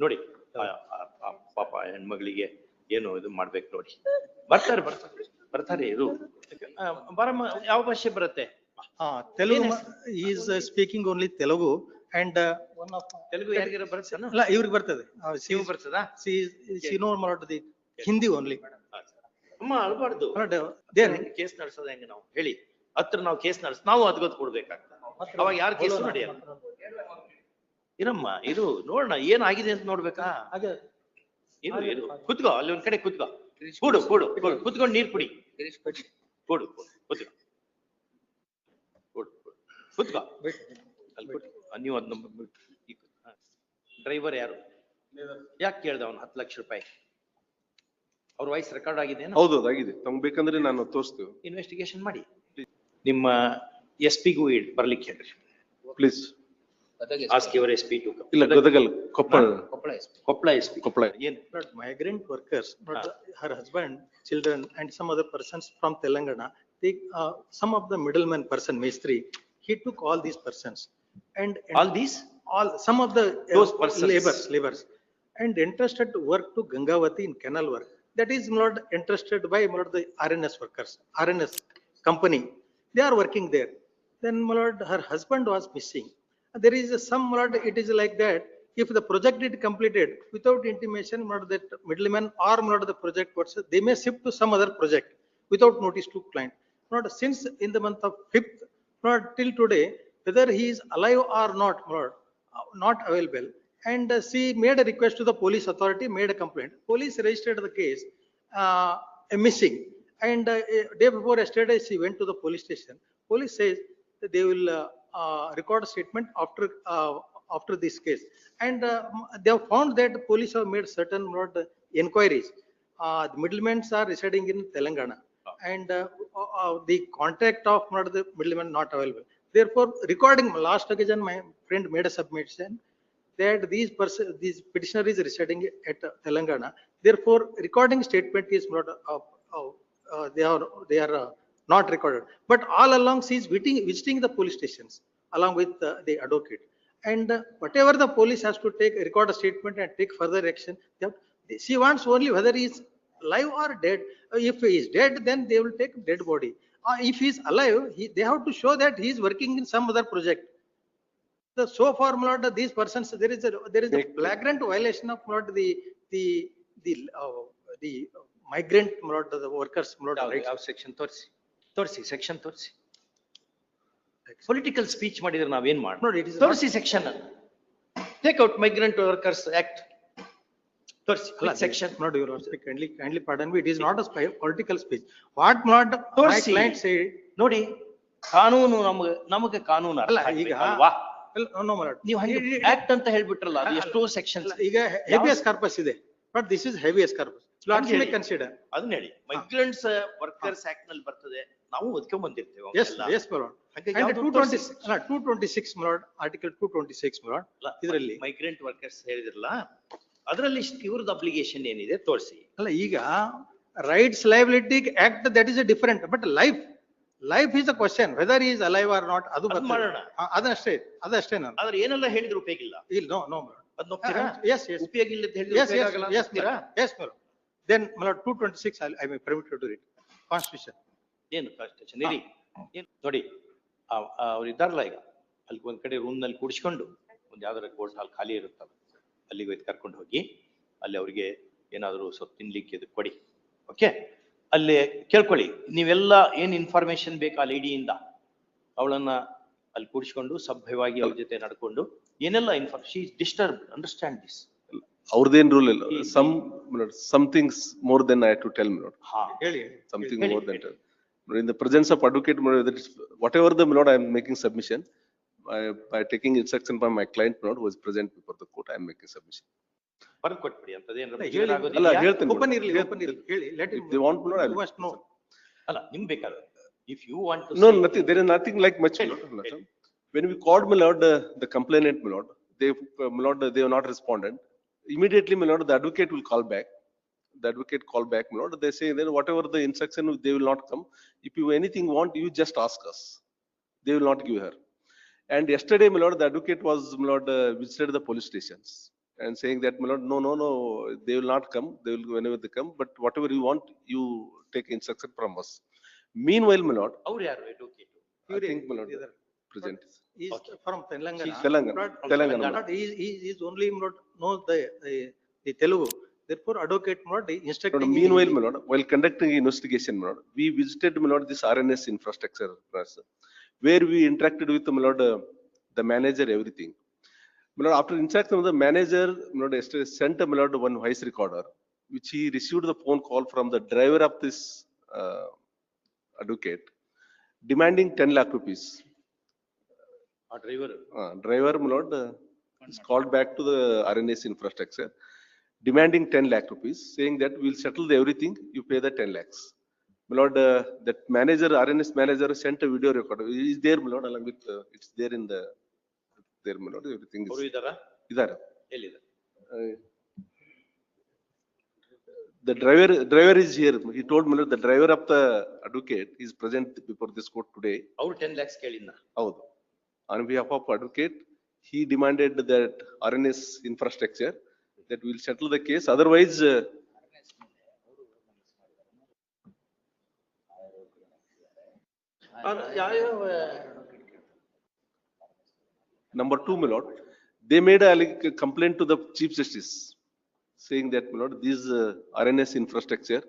ನೋಡಿ ಆ- ಆ- ಆ ಪಾಪ ಹೆಣ್ಮಗಳಿಗೆ ಏನು ಇದು ಮಾಡ್ಬೇಕು ನೋಡಿ. ಬರ್ತಾರೆ ಬರ್ತಾರೆ ಬರ್ತಾರೆ ಇದು. ಆ, ಬರಮ್ಮ ಯಾವ ಭಾಷೆ ಬರುತ್ತೆ? ಹಾ Telugu is speaking only Telugu and speaking only Telugu and one of. Telugu ಯಾರಿಗಾರ ಬರುತ್ತೆ? ಇಲ್ಲ, ಇವ್ರಿಗೆ ಬರ್ತದೆ. Uh, ಬರ್ತದ? ನೀವು the Hindi only. ಅಮ್ಮ ಅಳ್ಬಾರ್ದು. ಕೇಸ್ ನಡೆಸೋದು ಹೆಂಗೆ ನಾವು? ಹೇಳಿ. ಹತ್ರ ನಾವು ಕೇಸ್ ನಡೆಸ್ ನಾವು ಅದ್ಗೊತ್ತು ಕೊಡ್ಬೇಕಾಗ್ತದೆ. ಅವಾಗ ಯಾರು ಕೇಸ್ ನಡೆಯಲ್ಲ. ಇರಮ್ಮ ಇದು ನೋಡೋಣ ಏನಾಗಿದೆ ಅಂತ ನೋಡ್ಬೇಕಾ? ಹಾಗೆ. ಇದು ಇದು ಕುತ್ಕೋ ಅಲ್ಲಿ ಒಂದ್ ಕಡೆ ಕುತ್ಕೋ. ಕೂಡು ಕೂಡು ಕೂಡು. ಕುತ್ಕೊಂಡು ನೀರ್ ಕುಡಿ. ಕೂಡು ಕೂಡು, ಕುತ್ಕೋ. ಕೂಡು, ಕೂಡು. ಕುತ್ಕೋ. ಅಲ್ಲಿ ಕೂತ್ಕೋ. ನೀವು ಅದ್ ಡ್ರೈವರ್ ಯಾರು? ಯಾಕೆ ಕೇಳ್ದ ಅವ್ನು ಹತ್ತು ಲಕ್ಷ ರೂಪಾಯಿ? ಅವ್ರ ವಾಯ್ಸ್ ರೆಕಾರ್ಡ್ ಆಗಿದೆ ಹೌದು ಆಗಿದೆ. ತಮ್ಗೆ ಬೇಕಂದ್ರೆ ನಾನು ತೋರಿಸ್ತೇವೆ. ಇನ್ವೆಸ್ಟಿಗೇಷನ್ ಮಾಡಿ. ನಿಮ್ಮ ಎಸ್ ಪಿಗೂ ಬರ್ಲಿಕ್ಕೆ ಹೇಳ್ರಿ. Please Ask your S P to ಇಲ್ಲ ಗದಗಲ್ ಕೊಪ್ಪಳ ಕೊಪ್ಪಳ ಎಸ್ ಪಿ ಕೊಪ್ಪಳ ಏನ್ not migrant workers, but her husband, children and some other persons from Telangana. They, uh, some of the middleman person, Mestri, he took all these persons and. All these all, some of the. uh, Those persons. Laborers, laborers. And interested to work to Gangavati in canal work. That is not interested by not the RNS workers, RNS company. They are working there. Then my lord, her husband was missing. There is some, my it is like that. If the project is completed without intimation, lord, that middleman or lord, the project was, they may shift to some other project without notice to client. not since in the month of fifth, not till today, whether he is alive or not, not available. And uh, she made a request to the police authority, made a complaint. Police registered the case, uh, a missing. And uh, day before yesterday, she went to the police station. Police says they will uh, record statement after, uh, after this case. And uh, they have found that the police have made certain not inquiries. Uh, The middlemen are residing in Telangana. And uh, uh, the contact of not the middleman not available. Therefore, recording, last occasion, my friend made a submission that these person, these petitioner is residing at Telangana. Therefore, recording statement is not, uh, uh, uh, they are, they are uh, not recorded. But all along she is visiting, visiting the police stations along with uh, the advocate. And uh, whatever the police has to take, record a statement and take further action. They, she wants only whether he is alive or dead. Uh, if he is dead, then they will take dead body. Uh, if he is alive, he, they have to show that he is working in some other project. The so far, not these persons, there is a there is a flagrant violation of not the the the uh, the migrant, not the workers, not rights. Section 30. ತೋರಿಸಿ section ತೋರಿಸಿ. Political speech ಮಾಡಿದ್ರೆ ನಾವೇನ್ ಮಾಡ ನೋಡಿ it is ತೋರಿಸಿ section ಅನ್ನು. Take out migrant workers act ತೋರಿಸಿ ಅಲ್ಲ ಸೆಕ್ಷನ್ ನೋಡಿ ಇವರು kindly kindly pardon it is not a political speech what not ತೋರಿಸಿ. ಕ್ಲೈಂಟ್ಸ್ ನೋಡಿ ಕಾನೂನು ನಮಗೆ ನಮಗೆ ಕಾನೂನು ಅಲ್ಲ ಈಗ ವಾ ಇಲ್ಲ ನೋ ಮರಾಟ್ ನೀವು ಆಕ್ಟ್ ಅಂತ ಹೇಳ್ಬಿಟ್ರಲ್ಲ ಎಷ್ಟೋ ಸೆಕ್ಷನ್ಸ್ ಈಗ ಹೆವಿಯಸ್ ಕಾರ್ಪಸ್ ಇದೆ. But this is habeas corpus slots consider ಅದನ್ನ ಹೇಳಿ. ಮೈಗ್ರೆಂಟ್ಸ್ ವರ್ಕರ್ಸ್ ಆಕ್ಟ್ನಲ್ಲಿ ಬರ್ತದೆ. ನಾವು ಒದ್ಕೊಂಡ್ ಬಂದಿರ್ತೀವಿ ಎಸ್ ಎಸ್ ಬರೋಣ two twenty six my lord article two twenty six my lord ಇದರಲ್ಲಿ. ಮೈಗ್ರೆಂಟ್ ವರ್ಕರ್ಸ್ ಹೇಳಿದ್ರಲ್ಲ ಅದರಲ್ಲಿ ಇವ್ರದ್ದು ಅಪ್ಲಿಕೇಶನ್ ಏನಿದೆ ತೋರಿಸಿ. ಅಲ್ಲ ಈಗ rights liability act that is a different but life life is a question whether is alive or not ಅದು ಮಾಡೋಣ. ಅದನ್ನಷ್ಟೇ ಅದಷ್ಟೇ ನಾನು. ಆದ್ರೆ ಏನೆಲ್ಲ ಹೇಳಿದ್ರು ಉಪಯೋಗ ಇಲ್ಲ? ಇಲ್ಲ ನೋ ನೋ ಅದನ್ನ ಉಪಯೋಗ ಇಲ್ಲ yes yes yes madam Then, my lord, two twenty-six, I I may permit you to read, constitution. ಏನು ಕಾನ್ಸ್ಟಿಟ್ಯೂಷನ್ ಇರಿ. ಏನ್? ನೋಡಿ ಆ- ಆ ಅವ್ರು ಇದ್ದಾರಲ್ಲ ಈಗ. ಅಲ್ಲಿ ಒಂದ್ ಕಡೆ ರೂಮ್ನಲ್ಲಿ ಕೂಡಿಸ್ಕೊಂಡು ಒಂದ್ ಯಾವ್ದಾರ ಕೋರ್ಟ್ ಹಾಲ್ ಖಾಲಿ ಇರುತ್ತಲ್ಲ ಅಲ್ಲಿಗೆ ಒಯ್ದು ಕರ್ಕೊಂಡು ಹೋಗಿ ಅಲ್ಲಿ ಅವ್ರಿಗೆ ಏನಾದರೂ ಸ್ವಲ್ಪ ತಿನ್ಲಿಕ್ಕೆ ಇದು ಕೊಡಿ. ಓಕೆ ಅಲ್ಲಿ ಕೇಳ್ಕೊಳ್ಳಿ ನೀವೆಲ್ಲ ಏನ್ ಇನ್ಫಾರ್ಮೇಶನ್ ಬೇಕು ಆ ಲೇಡಿಯಿಂದ ಅವಳನ್ನ ಅಲ್ಲಿ ಕೂಡಿಸ್ಕೊಂಡು ಸಭ್ಯವಾಗಿ ಅವ್ರ ಜೊತೆ ನಡ್ಕೊಂಡು ಏನೆಲ್ಲ inform she disturb understand this ಅವ್ರದ್ದೇನ್ rule ಇಲ್ಲ some some things more than I to tell milord ಹಾ ಹೇಳಿ. something ಹೇಳಿ, more than ಹೇಳಿ. that. In the presence of advocate, my lord, that is- whatever the my lord I am making submission, by, by taking instruction from my client, my lord, who is present before the court, I am making submission. ಬರ್ದು ಕೊಟ್ಬಿಡಿ ಅಂತದೇನ್ರ ಹೇಳಿ. ಮುಜುಗರ ಅಲ್ಲ, ಆಗೋದಿದ್ಯಾ? ಹೇಳ್ತೇನೆ. Open ಇರ್ಲಿ, Yes. open ಇರ್ಲಿ, ಹೇಳಿ, let him. If they want to know, I'll- You must know. ಅಲ್ಲ ನಿಮ್ ಬೇಕಾದ್ರೆ if you want No, nothing, there is nothing like much, my Tell lord, me, my tell lord. When we called, my lord, uh, the complainant, my lord, they, uh, my lord, they have not responded. immediately, my lord, the advocate will call back. The advocate call back, my lord. They say then whatever the instruction, they will not come. If you anything want, you just ask us. They will not give her. And yesterday, my lord, the advocate was, my lord, uh, visited the police stations and saying that, my lord, no, no, no, they will not come. They will go whenever they come. But whatever you want, you take instruction from us. Meanwhile, my lord, our advocate. I think, my lord present. He is Okay. from Telangana. She's Telangana, But- Telangana. Not, he, he is only not know the, the- the Telugu. Therefore advocate not Lord, instructing. in Meanwhile, my while conducting investigation, we visited, my lord, this RNS infrastructure, where we interacted with, uh, the manager, everything. My after interaction with the manager, my lord, yesterday sent, my one voice recorder, which he received the phone call from the driver of this uh, advocate, demanding ten lakh rupees. ಆ driver Uh, Driver, my lord, uh, is called back to the RNS infrastructure, demanding ten lakh rupees, saying that we'll settle the everything, you pay the ten lakhs. My lord, uh, that manager, RNS manager sent a video recorder, is there, my lord, along with, uh, it's there in the, there, my lord, everything ಅವರು is, ಇದಾರ idare. ಎಲ್ಲಿದ್ದಾರೆ Uh, The driver, driver is here, he told me, the driver of the advocate is present before this court today. ಅವ್ರು ten lakhs ಕೇಳಿದ್ನ ಹೌದು. On behalf of advocate, he demanded that RNS infrastructure, that will settle the case, otherwise, uh, number two, my lord, they made a complaint to the chief justice, saying that, my lord, this uh, RNS infrastructure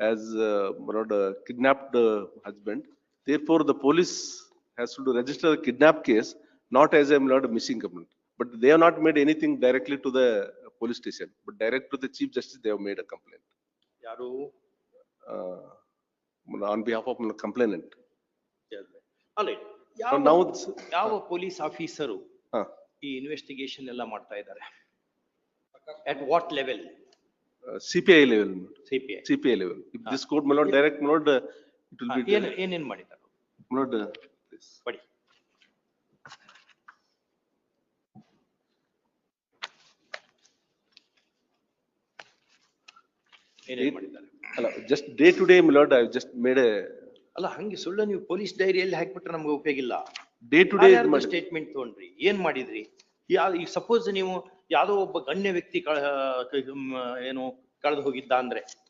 has, uh, my lord, uh, kidnapped the husband. Therefore, the police has to register a kidnap case, not as a, my lord, missing complaint. But they have not made anything directly to the police station, but direct to the chief justice, they have made a complaint. ಯಾರು uh, on behalf of complainant. ಅಲ್ಲ So ಯಾವ now, it's- ಯಾವ police officer huh, ಈ investigation ಎಲ್ಲ ಮಾಡ್ತಾ ಇದ್ದಾರೆ at what level uh, CPI level, CPI CPI level. If this court, my lord, direct, my lord, uh, it will be, ಏನ್ ಏನೇನ್ ಮಾಡಿದ್ದಾರೆ my lord, uh, this. ಬಡಿ ಅಲ್ಲ, just day to day, my lord, just a, ಅಲ್ಲ ಹಂಗೆ ಸುಳ್ಳು ನೀವು police ಡೈರಿಯಲ್ಲಿ ಹಾಕ್ಬಿಟ್ರೆ ನಮ್ಗೆ ಉಪಯೋಗ ಇಲ್ಲ. To day, my- ಸ್ಟೇಟ್ಮೆಂಟ್ ತಗೊಂಡ್ರಿ? ಏನ್ ಮಾಡಿದ್ರಿ? ಈಗ ಸಪೋಸ್ ನೀವು ಯಾವ್ದೋ ಒಬ್ಬ ಗಣ್ಯ ವ್ಯಕ್ತಿ ಏನು ಕಳೆದು ಹೋಗಿದ್ದ ಅಂದ್ರೆ.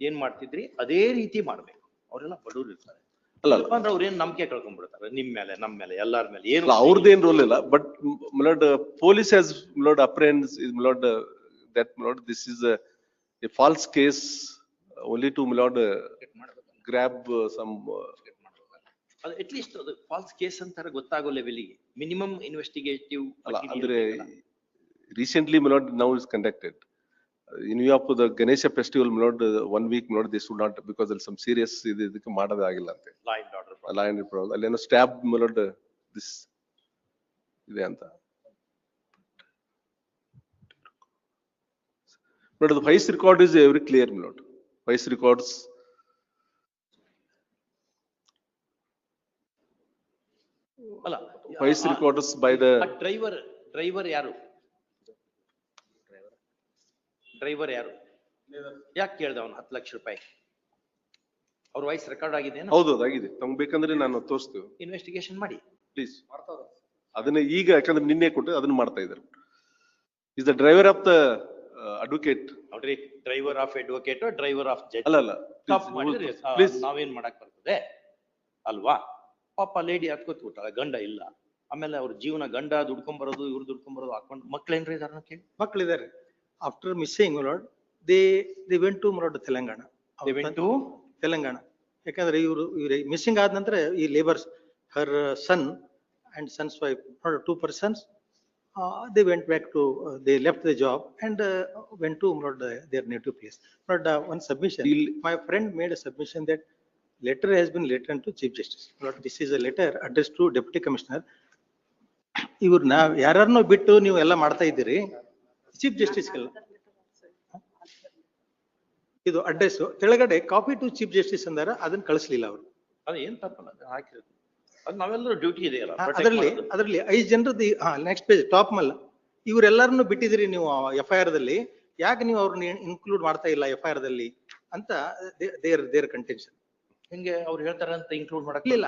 ಏನ್ ಮಾಡ್ತಿದ್ರಿ? ಅದೇ ರೀತಿ ಮಾಡ್ಬೇಕು. ಅವರೆಲ್ಲ ಬಡವ್ರು ಇರ್ತಾರೆ. ಅಲ್ಲ, ಅಲ್ಲ. ಇಲ್ಲಪ್ಪ ಅಂದ್ರೆ ಅವ್ರೇನ್ ನಂಬಿಕೆ ಕಳ್ಕೊಂಡ್ಬಿಡ್ತಾರೆ ನಿಮ್ ಮೇಲೆ ನಮ್ ಮೇಲೆ ಎಲ್ಲಾರ ಮೇಲೆ ಏನು ಅಲ್ಲ, ಅವ್ರದ್ದೇನ್ ರೋಲ್ ಇಲ್ಲ, but my lord, uh, police has, my lord, apprehends, is, my lord, uh, that, my lord, this is a, a false case, uh, only to, my lord, uh, grab uh, some, uh, ಅದು at least ಅದು false case ಅಂತಾರೆ ಗೊತ್ತಾಗೋ ಲೆವೆಲಿಗೆ minimum investigative ಅಲ್ಲ, ಅಂದ್ರೆ recently, my lord, now is conducted. Uh, In view of the Ganesha festival, my uh, one week, my this should not, because there some serious, ಇದು ಇದಕ್ಕೆ ಮಾಡೋದಾಗಿಲ್ಲ ಅಂತೆ. Law and order order, ಅಲ್ಲೇನೋ stab, uh, this ಇದೆ ಅಂತ. Vice record is very clear, my lord. Vice records, ಅಲ್ಲ vice records by the, driver driver ಯಾರು driver ಯಾರು? ಯಾಕೆ ಕೇಳ್ದ ಅವನು ಹತ್ತು ಲಕ್ಷ ರೂಪಾಯಿ? ಅವ್ರ ವಾಯ್ಸ್ ರೆಕಾರ್ಡ್ ಆಗಿದೆ ಹೌದು, ಆಗಿದೆ. ತಮ್ಗೆ ಬೇಕಂದ್ರೆ ನಾನು ತೋರಿಸ್ತೇವೆ, ಇನ್ವೆಸ್ಟಿಗೇಷನ್ ಮಾಡಿ. ಪ್ಲೀಸ್. ಅದನ್ನ ಈಗ ಯಾಕಂದ್ರೆ ನಿನ್ನೆ ಕೊಟ್ಟು ಅದನ್ನ ಮಾಡ್ತಾ ಇದ್ದಾರೆ. Is the driver of the advocate ನೋಡ್ರಿ driver of advocate driver of judge ಅಲ್ಲ ಅಲ್ಲ. ನಾವೇನ್ ಮಾಡಕ್ ಬರ್ತದೆ? ಅಲ್ವಾ? ಪಾಪ ಲೇಡಿ ಹತ್ಕೋತ್ ಬಿಟ್ಟಾಳ ಗಂಡ ಇಲ್ಲ. ಆಮೇಲೆ ಅವ್ರ ಜೀವನ ಗಂಡ ದುಡ್ಕೊಂಡ್ ಬರೋದು ಇವ್ರು ದುಡ್ಕೊಂಡ್ ಬರೋದು ಹಾಕೊಂಡು ಮಕ್ಳೇನ್ರಿ ಇದಾರ ಕೇಳಿ? ಮಕ್ಕಳಿದ್ದಾರೆ after missing lord they they went to lord Telangana They went to? Telangana ಯಾಕಂದ್ರೆ ಇವರು ಇವ್ರ ಮಿಸ್ಸಿಂಗ್ ಆದ ನಂತರ ಈ labours her son and sons wife two persons they went back to they left the job and went to lord their native place but one submission ಇಲ್ಲಿ- friend made a submission that letter letter has been written to chief justice. This this is a letter addressed to deputy commissioner. ಇವ್ರು ನಾವ್ ಯಾರನ್ನೋ ಬಿಟ್ಟು ನೀವು ಎಲ್ಲ ಮಾಡ್ತಾ ಇದ್ದೀರಿ chief justice ಎಲ್ಲ ಇದು ಅಡ್ರೆಸ್ ಕೆಳಗಡೆ ಕಾಪಿ ಟು ಚೀಫ್ ಜಸ್ಟಿಸ್ ಅಂದಾರ ಅದನ್ನ ಕಳಿಸ್ಲಿಲ್ಲ ಅವರು. ಅದು ಏನ್ ತಪ್ಪಲ್ಲ ಹಾಕಿರೋದು. ಅದು ನಾವೆಲ್ಲರೂ ಡ್ಯೂಟಿ ಇದೆಯಲ್ಲ protect ಅದರಲ್ಲಿ ಅದರಲ್ಲಿ ಐದು ಜನರದ್ದು ನೆಕ್ಸ್ಟ್ ಪೇಜ್ ಟಾಪ್ ಮಲ್ಲ. ಇವರೆಲ್ಲರನ್ನು ಬಿಟ್ಟಿದ್ರಿ ನೀವು ಎಫ್ ಐ ಆರ್ ದಲ್ಲಿ. ಯಾಕೆ ನೀವು ಅವ್ರನ್ನ ಇನ್ಕ್ಲೂಡ್ ಮಾಡ್ತಾ ಇಲ್ಲ ಎಫ್ ಐ ಆರ್ ದಲ್ಲಿ? ಅಂತ ದೇರ್ ದೇರ್ ಕಂಟೆನ್ಷನ್ ಹಿಂಗೆ ಅವ್ರು ಹೇಳ್ತಾರಂತ include ಮಾಡಕ್ಲಿಲ್ಲ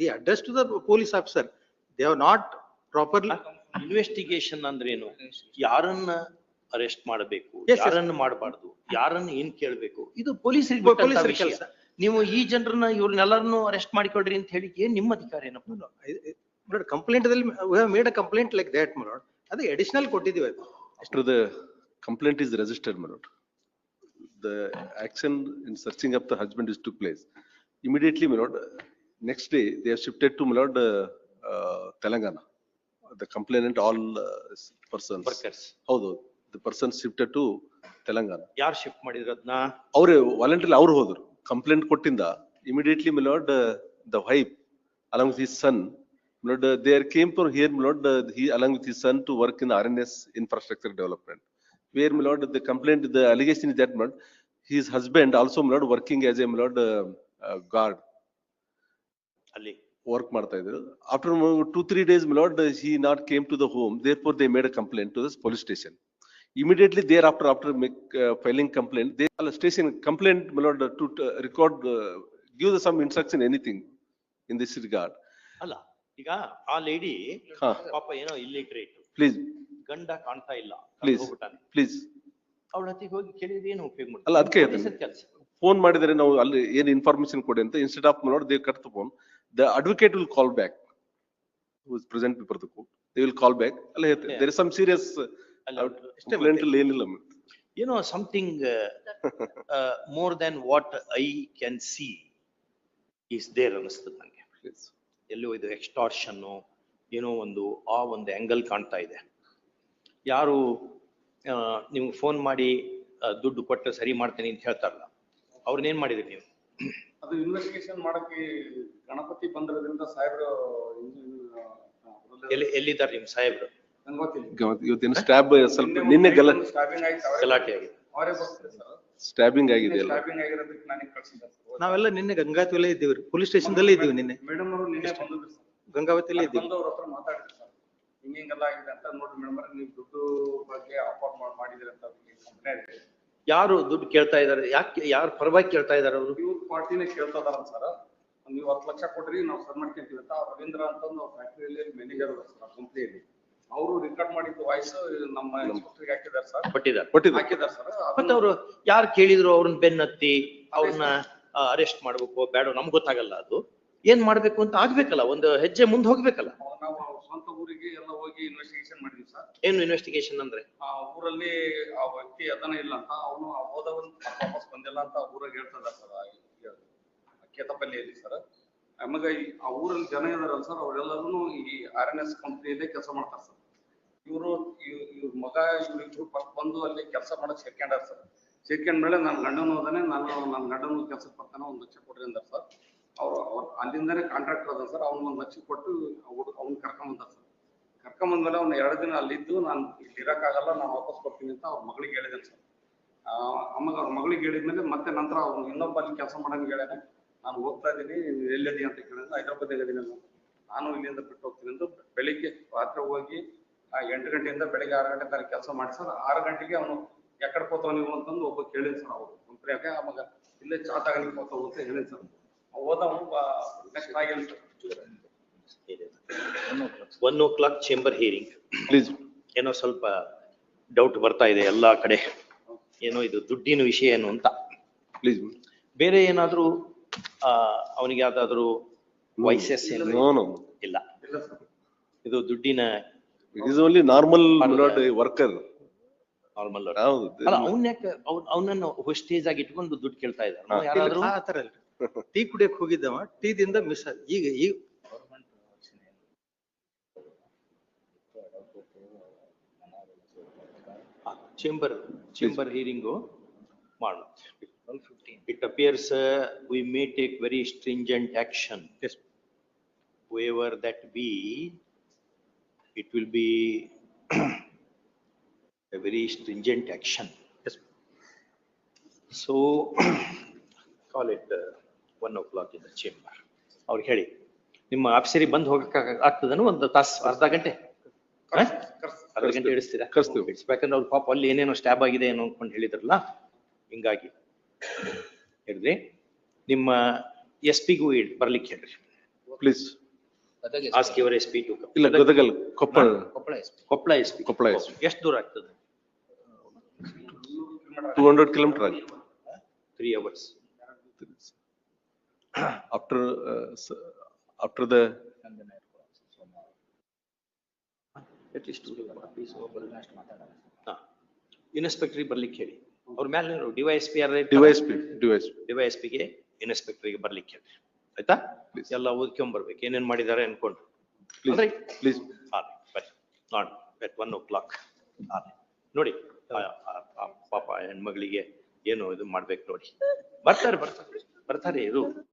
the address to the police officer they have not properly investigation ಅಂದ್ರೇನು? ಯಾರನ್ನ ಅರೆಸ್ಟ್ ಮಾಡಬೇಕು ಯಾರನ್ನ ಮಾಡಬಾರ್ದು ಯಾರನ್ನ ಏನ್ ಕೇಳಬೇಕು? ಇದು ಪೊಲೀಸ್ ಪೊಲೀಸರ ಕೆಲಸ. ನೀವು ಈ ಜನರನ್ನ ಇವ್ರನ್ನೆಲ್ಲರನ್ನು ಅರೆಸ್ಟ್ ಮಾಡಿಕೊಡ್ರಿ ಅಂತ ಹೇಳಿ ಏನ್ ನಿಮ್ಮ ಅಧಿಕಾರ ಏನಪ್ಪ? ಕಂಪ್ಲೇಂಟ್ ದಲ್ಲಿ made complaint like that my lord ಅದು ಅಡಿಷನಲ್ ಕೊಟ್ಟಿದೀವಿ ಅದು. Complaint is register my lord the action in searching of the husband is to place immediately my lord next day they are shifted to my lord Telangana The complainant, all uh, persons. Workers ಹೌದು, the person shifted to Telangana. ಯಾರು shift ಮಾಡಿದ್ರ ಅದ್ನ? ಅವ್ರೆ voluntary ಅವ್ರು ಹೋದ್ರು. Complaint ಕೊಟ್ಟಿಂದ. Immediately my lord the wife along with his son my lord there came for here my lord he along with his son to work in R N S infrastructure development where my lord the complaint the allegation is that my lord his husband also my lord working as a my lord guard ಅಲ್ಲಿ. Work ಮಾಡ್ತಾ ಇದ್ರು. After two three days lord he not came to the home therefore they made a complaint to the police station immediately thereafter after make filing complaint they all station complaint lord to record give the some instruction anything in this regard ಅಲ್ಲ ಈಗ ಆ lady ಪಾಪ ಏನೋ illiterate please ಗಂಡ ಕಾಣ್ತಾ ಇಲ್ಲ. Please please ಅವಳ ಹತ್ತಿಗೆ ಹೋಗಿ ಕೇಳಿದ್ರೆ ಏನು ಉಪಯೋಗ ಮಾಡಿ ಅಲ್ಲ ಅದಕ್ಕೆ ಫೋನ್ ಮಾಡಿದರೆ ನಾವು ಅಲ್ಲಿ ಏನು ಇನ್ಫಾರ್ಮೇಶನ್ ಕೊಡಿ ಅಂತ ಇನ್ಸ್ಟೆಡ್ ಆಫ್ ನೋಡಿ they cut phone the advocate will call back. Who is present before the court, they will call back, ಅಲ್ಲ there is some serious uh, ಅಲ್ಲ complaint ಅಲ್ಲಿ ಏನಿಲ್ಲ. ಏನೋ something more than what I can see is there ಅನಿಸ್ತದೆ ನಂಗೆ. Please. ಎಲ್ಲೋ ಇದು extortion ಏನೋ ಒಂದು ಆ ಒಂದು ಆಂಗಲ್ ಕಾಣ್ತಾ ಇದೆ. ಯಾರು ನಿಮ್ಗೆ ಫೋನ್ ಮಾಡಿ ಆ, ದುಡ್ಡು ಕೊಟ್ಟು ಸರಿ ಮಾಡ್ತೀನಿ ಅಂತ ಹೇಳ್ತಾರಲ್ಲ ಅವ್ರನ್ನೇನ್ ಮಾಡಿದ್ರಿ ನೀವು? ಅದು ಇನ್ವೆಸ್ಟಿಗೇಷನ್ ಮಾಡಕ್ಕೆ ಗಣಪತಿ ಬಂದಿರೋದ್ರಿಂದ ಸಾಹೇಬ್ರು ಎಲ್ಲಿ ಎಲ್ಲಿದ್ದಾರೆ ನಿಮ್ ಸಾಹೇಬ್ರು? ನಂಗೆ ಗೊತ್ತಿಲ್ಲ. ಇವತ್ತು- ಇವತ್ತಿನ ಸ್ಟ್ಯಾಬ್ ಸ್ವಲ್ಪ ನಿನ್ನೆ ಗಲ ಸ್ಟಾಬಿಂಗ್ ಆಯ್ತು ಅವರೇ- ಗಲಾಟೆ ಆಗಿದೆ. ಅವರೇ ಬರ್ತಾರೆ ಸರ್. ಸ್ಟ್ಯಾಬಿಂಗ್ ಆಗಿದೆ ಅಲ್ಲ? ಸ್ಟಾಬಿಂಗ್ ಆಗಿರೋದಕ್ಕೆ ನನಗೆ ಕಳ್ಸಿದ್ದಾರೆ ನಾವೆಲ್ಲ ನಿನ್ನೆ ಗಂಗಾವತಿಲೇ ಇದ್ದೀವಿ ಪೊಲೀಸ್ ಸ್ಟೇಷನ್ ದಲ್ಲೇ ಇದ್ದೀವಿ ನಿನ್ನೆ. ಮೇಡಮ್ ಅವರು ನಿನ್ನೆ ಬಂದಿದ್ರು ಸರ್. ಗಂಗಾವತಿಲೇ ಇದ್ದೀವಿ. ಬಂದು ಅವ್ರ ಹತ್ರ ಮಾತಾಡಿದ್ರು ಸರ್. ಹಿಂಗ್ ಹಿಂಗೆಲ್ಲ ಆಗಿದೆ ಅಂತ ನೋಡ್ರಿ ಮೇಡಮ್ ನೀವು ದುಡ್ಡು ಬಗ್ಗೆ ಆಫರ್ ಮಾಡಿದ್ರಿ ಅಂತ ಕಂಪ್ಲೇಂಟ್ ಯಾರು ದುಡ್ಡು ಕೇಳ್ತಾ ಇದಾರೆ ಯಾಕೆ ಯಾರು ಪರವಾಗಿ ಕೇಳ್ತಾ ಇದಾರೆ ಅವರು? ಇವ್ರ ಪಾರ್ಟಿನೇ ಕೇಳ್ತಾ ಇದಾರ ಸರ್. ನೀವು ಹತ್ತು ಲಕ್ಷ ಕೊಡ್ರಿ ನಾವು ಸರ್ ಮಾಡ್ಕೊಂತೀವಿ ಅಂತ. ರವೀಂದ್ರ ಅಂತ ಒಂದು ಫ್ಯಾಕ್ಟ್ರಿಯಲ್ಲಿ ಮ್ಯಾನೇಜರ್ ಸರ್ ಕಂಪ್ನಿಯಲ್ಲಿ ಅವರು ರೆಕಾರ್ಡ್ ಮಾಡಿದ್ದು ವಾಯ್ಸ್ ನಮ್ಮ ಇನ್ಸ್ಪೆಕ್ಟರ್ಗೆ ಹಾಕಿದ್ದಾರೆ ಸರ್. ಕೊಟ್ಟಿದ್ದಾರೆ. ಕೊಟ್ಟಿದ್ದಾರೆ ಹಾಕಿದ್ದಾರೆ ಸರ್. ಮತ್ತೆ ಅವರು ಯಾರು ಕೇಳಿದ್ರು ಅವ್ರನ್ನ ಬೆನ್ನತ್ತಿ ಅವ್ರನ್ನ ಅರೆಸ್ಟ್ ಮಾಡ್ಬೇಕು ಬೇಡ ನಮ್ಗೆ ಗೊತ್ತಾಗಲ್ಲ ಅದು. ಏನ್ ಮಾಡ್ಬೇಕು ಅಂತ ಆಗ್ಬೇಕಲ್ಲ ಒಂದು ಹೆಜ್ಜೆ ಮುಂದೆ ಹೋಗ್ಬೇಕಲ್ಲ. ನಾವು ಸ್ವಂತ ಊರಿಗೆ ಎಲ್ಲ ಹೋಗಿ ಇನ್ವೆಸ್ಟಿಗೇಷನ್ ಮಾಡಿದ್ವಿ ಸರ್. ಏನು ಇನ್ವೆಸ್ಟಿಗೇಷನ್ ಅಂದ್ರೆ? ಆ ಊರಲ್ಲಿ ಆ ವ್ಯಕ್ತಿ ಅದನ್ನ ಇಲ್ಲ ಅಂತ ಅವನು ಹೋದವನ್ ವಾಪಸ್ ಬಂದಿಲ್ಲ ಅಂತ ಊರಾಗ ಹೇಳ್ತದ ಸರ್ ಕೇತಪಲ್ಲಿಯಲ್ಲಿ ಸರ್. ಆಮೇಲೆ ಈ ಆ ಊರಲ್ಲಿ ಜನ ಇದಾರಲ್ಲ ಸರ್ ಅವರೆಲ್ಲರೂ ಈ ಆರ್ ಎನ್ ಎಸ್ ಕಂಪ್ನಿಯಲ್ಲೇ ಕೆಲಸ ಮಾಡ್ತಾರೆ ಸರ್. ಇವರು ಇವ್ರ ಮಗ ಇವ್ರಿಬ್ರು ಫಸ್ಟ್ ಬಂದು ಅಲ್ಲಿ ಕೆಲಸ ಮಾಡಕ್ ಸೇರ್ಕೊಂಡಾರ ಸರ್. ಸೇರ್ಕೊಂಡ ಮೇಲೆ ನನ್ನ ಗಂಡನ ಹೋದಾನೆ ನಾನು ನನ್ನ ಗಂಡನ ಕೆಲ್ಸಕ್ಕೆ ಬರ್ತಾನೆ ಒಂದ್ ಲಕ್ಷ ಕೊಡ್ರಿ ಅಂದಾರ ಸರ್. ಅವ್ರು ಅವ್ರ ಅಲ್ಲಿಂದಾನೆ ಕಾಂಟ್ರಾಕ್ಟರ್ ಅದ ಸರ್ ಅವ್ನ ಒಂದ್ ಲಕ್ಷ ಕೊಟ್ಟು ಸರ್ ಕರ್ಕೊಂಡ್ ಬಂದ್ಮೇಲೆ ಅವ್ನ ಎರಡು ದಿನ ಅಲ್ಲಿದ್ದು ನಾನು ಇಲ್ಲಿ ಇರಕ್ಕಾಗಲ್ಲ, ನಾನು ವಾಪಸ್ ಬರ್ತೀನಿ ಅಂತ ಅವ್ರ ಮಗಳಿಗೆ ಹೇಳಿದೆ ಸರ್. ಅಮ್ಮಗ, ಅವ್ರ ಮಗಳಿಗೆ ಹೇಳಿದ್ಮೇಲೆ ಮತ್ತೆ ನಂತರ ಅವ್ನು ಇನ್ನೊಬ್ಬ ಅಲ್ಲಿ ಕೆಲಸ ಮಾಡಂಗ್ ಹೇಳ್ಯಾನೆ ನಾನು ಹೋಗ್ತಾ ಇದ್ದೀನಿ ನೀವು ಎಲ್ಲಿದಿ? ಅಂತ ಕೇಳಿದ್ರೆ ಹೈದರಾಬಾದ್ ಇದೀನಿ ನಾನು. ಇಲ್ಲಿಂದ ಬಿಟ್ಟು ಹೋಗ್ತೀನಿ ಅಂತ ಬೆಳಿಗ್ಗೆ ರಾತ್ರಿ ಹೋಗಿ ಆ ಎಂಟು ಗಂಟೆಯಿಂದ ಬೆಳಿಗ್ಗೆ ಆರು ಗಂಟೆ ತನಕ ಕೆಲಸ ಮಾಡಿ ಸರ್. ಆರು ಗಂಟೆಗೆ ಅವನು ಎಕಡೆ ಹೋಗ್ತಾವ ನೀವು ಅಂತಂದು ಒಬ್ಬ ಕೇಳಿದ್ ಸರ್ ಅವ್ರು. ಕಂಪ್ನಿಯಾಗ ಆವಾಗ ಇಲ್ಲೇ ಚಾತಾಗಲಿಕ್ಕೆ ಹೋಗ್ತಾವ ಅಂತ ಹೇಳಿದ್ ಸರ್. ಹೋದವನು ನೆಕ್ಸ್ಟ್ ಆಗಿಲ್ಲ sir. One o'clock chamber hearing please ಏನೋ ಸ್ವಲ್ಪ ಡೌಟ್ ಬರ್ತಾ ಇದೆ ಎಲ್ಲಾ ಕಡೆ. ಏನೋ ಇದು ದುಡ್ಡಿನ ವಿಷಯ ಏನು ಅಂತ. ಪ್ಲೀಸ್ ಬೇರೆ ಏನಾದ್ರೂ ಆ ಅವನಿಗೆ ಯಾವ್ದಾದ್ರೂ ವಯಸ್ಸಸ್ ಏನು ನೋ ಇಲ್ಲ. ಇದು ದುಡ್ಡಿನ it is only normal worker normal ಹೌದು. ಅಲ್ಲ ಅವ್ನ ಯಾಕೆ ಅವ್ನ್ ಅವನನ್ನು ಸ್ಟೇಜ್ ಆಗಿ ಇಟ್ಕೊಂಡು ದುಡ್ಡು ಕೇಳ್ತಾ ಇದ್ದಾರೆ ಯಾರಾದ್ರೂ? ಆ ತರ ಅಲ್ರಿ ಟೀ ಕುಡಿಯಕ್ ಹೋಗಿದ್ದವ ಟೀದಿಂದ ಮಿಸ್ ಈಗ ಈಗ ಚೇಂಬರ್ ಚೇಂಬರ್ ಹಿಯರಿಂಗು ಮಾಡೋಣ appears uh, we may take very stringent action Yes. whoever that be, it will be a very stringent action. Yes. So call it uh, one o'clock in the chamber. ಅವ್ರು ಹೇಳಿ ನಿಮ್ಮ ಆಫೀಸರಿಗೆ ಬಂದು ಹೋಗಕ್ಕೆ ಆಗ್ತದನು ಒಂದು ತಾಸು ಅರ್ಧ ಗಂಟೆ ಅರ್ಧ ಗಂಟೆ ಇಡಿಸ್ತೀರಾ? ಕರ್ಸ್ತೀವಿ. ಇಡಿಸ್ಬೇಕಂದ್ರೆ ಅವ್ರ ಪಾಪ ಅಲ್ಲಿ ಏನೇನೋ ಸ್ಟ್ಯಾಬ್ ಆಗಿದೆ ಏನೋ ಅನ್ಕೊಂಡು ಹೇಳಿದ್ರಲ್ಲ ಹಿಂಗಾಗಿ. ಹೇಳಿದ್ರಿ ನಿಮ್ಮ ಎಸ್ ಪಿಗೂ ಬರ್ಲಿಕ್ಕೆ ಹೇಳ್ರಿ. Please ask your S P come. ಇಲ್ಲ ಗದಗಲ್ ಕೊಪ್ಪಳ. ಕೊಪ್ಪಳ SP. ಕೊಪ್ಪಳ SP. ಎಷ್ಟು ದೂರ ಆಗ್ತದೆ? ಟೂ ಹಂಡ್ರೆಡ್ ಕಿಲೋಮೀಟರ್ ಆಗಿದೆ Three hours. After after the Least two ಹಾ. ಇನ್ಸ್ಪೆಕ್ಟರ್ ಬರ್ಲಿಕ್ಕೆ ಹೇಳಿ. ಅವ್ರ ಮೇಲೆ ಡಿವೈಎಸ್ಪಿ ಆರ್ ಡಿವೈಸ್ ಪಿ ಡಿವೈಸ್ ಡಿವೈಸ್ ಪಿಗೆ ಇನ್ಸ್ಪೆಕ್ಟರ್ಗೆ ಬರ್ಲಿಕ್ಕೆ ಹೇಳಿ. ಆಯ್ತಾ? ಎಲ್ಲ ಓದ್ಕೊಂಡ್ ಬರ್ಬೇಕು. ಏನೇನ್ ಮಾಡಿದ್ದಾರೆ ಅನ್ಕೊಂಡು. ಪ್ಲೀಸ್ ನೋಡಿ ಎಟ್ ಒನ್ ಓ ಕ್ಲಾಕ್ ನೋಡಿ ಪಾಪ ಹೆಣ್ಮಗಳಿಗೆ ಏನು ಇದು ಮಾಡ್ಬೇಕು ನೋಡಿ. ಬರ್ತಾರೆ ಬರ್ತಾರೆ. ಬರ್ತಾರೆ ಇರು.